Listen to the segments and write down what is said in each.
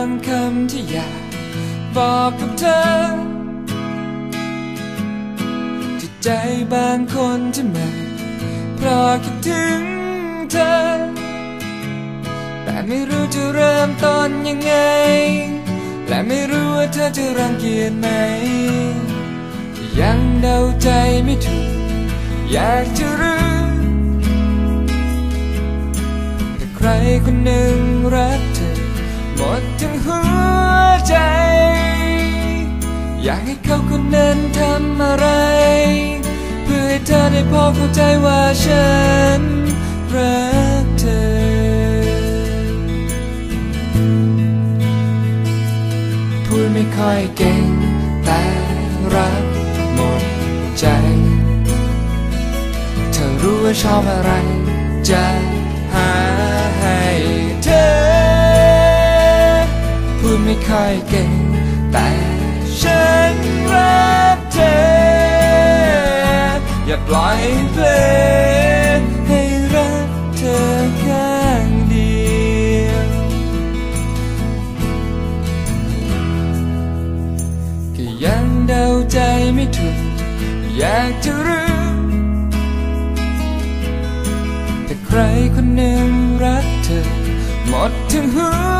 างคำที่อยากบอกกับเธอที่ใจบางคนที่มันเพราะคิดถึงเธอ แต่ไม่รู้จะเริ่มต้นยังไง และไม่รู้ว่าเธอจะรังเกียจไหม ยังเดาใจไม่ถูก อยากจะรู้ แต่ใครคนหนึ่งรักเธอ หมดทั้งหัวใจ อยากให้เขาคนนั้นทำอะไร เพื่อให้เธอได้พอเข้าใจว่าฉันรักเธอพูดไม่ค่อยเก่งแต่รักหมดใจ เธอรู้ว่าชอบอะไรจ ค่อยเก่ง แต่ฉันรักเธอ อย่าปล่อยเพลงให้รักเธอข้างเดียว ก็ยังเดาใจไม่ถูก อยากจะรู้แต่ใครคนหนึ่งรักเธอ หมดทั้งหัว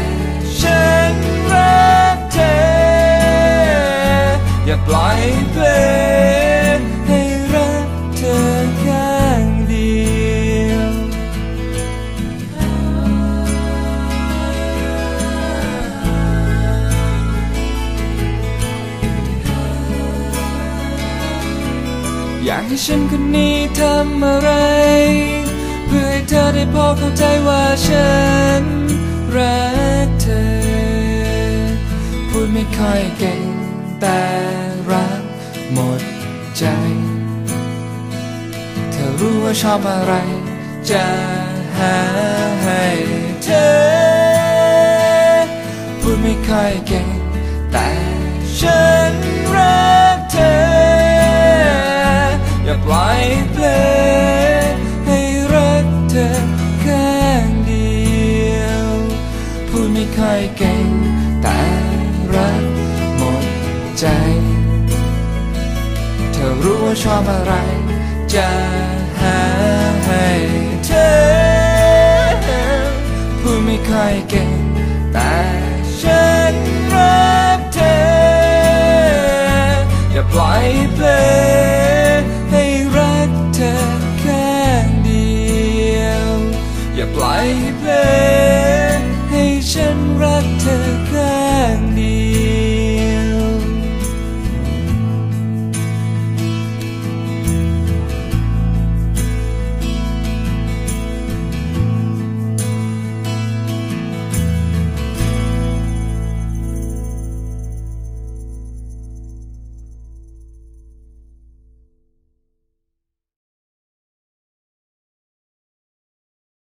อย่าปล่อยเพลงให้รักเธอข้างเดียว อยากให้ฉันคนนี้ทำอะไร เพื่อให้เธอได้พอเข้าใจว่าฉันรักเธอ พูดไม่ค่อยเก่งแต่ รู้ว่าชอบอะไร จะหาให้เธอ พูดไม่ค่อยเก่ง แต่ฉันรักเธอ อย่าปล่อยเพลงให้รักเธอข้างเดียว พูดไม่ค่อยเก่ง แต่รักหมดใจ เธอรู้ว่าชอบอะไร จะ เก่ง แต่ฉันรักเธอ อย่าปล่อยเพลงให้รักเธอแค่เดียว อย่าปล่อยเพลงให้ฉันรักเธอแค่